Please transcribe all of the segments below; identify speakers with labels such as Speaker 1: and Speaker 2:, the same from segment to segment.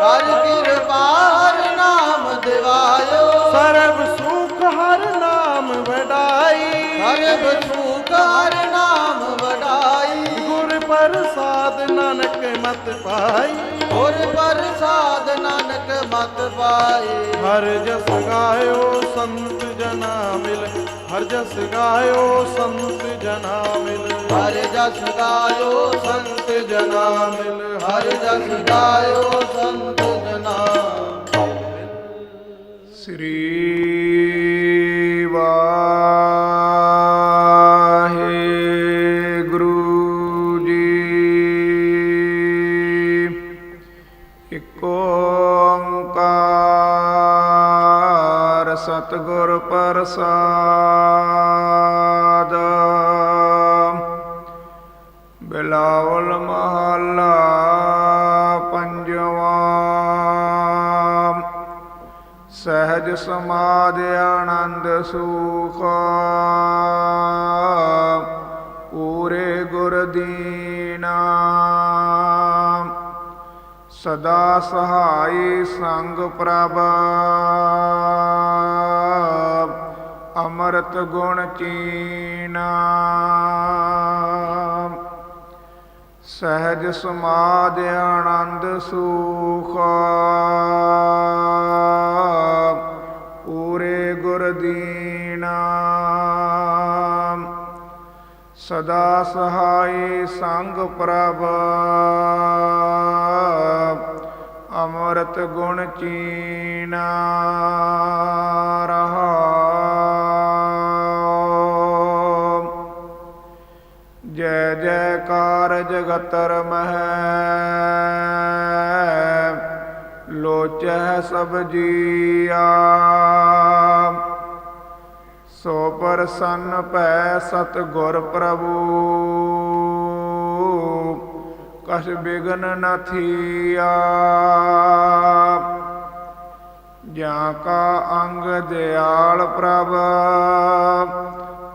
Speaker 1: ਕਰ ਕਿਰਪਾ ਹਰ ਨਾਮ ਦਿਵਾਇਓ।
Speaker 2: ਸਰਬ ਸੁਖ ਹਰ ਨਾਮ ਵਡਾਈ।
Speaker 1: ਸਰਬ ਸੁਖ ਹਰ ਨਾਮ ਵਡਾਈ।
Speaker 2: ਗੁਰ ਪ੍ਰਸਾਦ ਨਾਨਕ ਮਤ ਪਾਈ।
Speaker 1: ਗੁਰ ਪ੍ਰਸਾਦ ਨਾਨਕ ਮਤ ਪਾਏ
Speaker 2: ਹਰ ਜਸ ਗਾਇਓ ਸੰਤ ਜਨਾ ਮਿਲ। ਹਰ ਜਸ ਗਾਇਓ ਸੰਤ ਜਨਾ ਮਿਲ।
Speaker 1: ਹਰ ਜਸ ਗਾਇਓ ਸੰਤ ਜਨਾ ਮਿਲ ਹਰ ਜਸ ਗਾਇਓ ਸੰਤ ਜਨਾ
Speaker 3: ਸ੍ਰੀ ਵਾਹਿਗੁਰੂ ਜੀ। ਇੱਕ ਓੰਕਾਰ ਸਤਿਗੁਰ ਪ੍ਰਸਾਦ। ਬਿਲਾਵਲ ਮਹੱਲਾ ਪੰਜਵਾਂ। ਸਹਿਜ ਸਮਾਧ ਆਨੰਦ ਸੁਖ। ਪੂਰੇ ਗੁਰ ਦੀਨਾ। ਸਦਾ ਸਹਾਈ ਸੰਗ ਪ੍ਰਭ। ਅੰਮ੍ਰਿਤ ਗੁਣ ਚੀਨਾ। ਸਹਿਜ ਸਮਾਧ ਆਨੰਦ ਸੁਖ। ਪੂਰੇ ਗੁਰ ਦੀਨਾ। ਸਦਾ ਸਹਾਈ ਸੰਗ ਪ੍ਰਭ। ਅੰਮ੍ਰਿਤ ਗੁਣ ਚੀਨਾ। ਰਹਾ ਜੈਕਾਰ ਜਗਤਰ ਮਹਿ ਲੋਚੈ ਸਭ ਜੀਆ। ਸੋ ਪ੍ਰਸੰਨ ਭੈ ਸਤ ਗੁਰ ਪ੍ਰਭੂ, ਕਛ ਬਿਗਨ ਨ ਥੀਆ। ਜਾਂ ਕਾ ਅੰਗ ਦਿਆਲ ਪ੍ਰਭ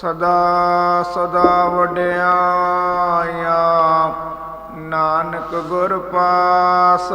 Speaker 3: ਸਦਾ ਸਦਾ ਵਡਿਆਈਆਂ ਨਾਨਕ ਗੁਰ ਪਾਸ।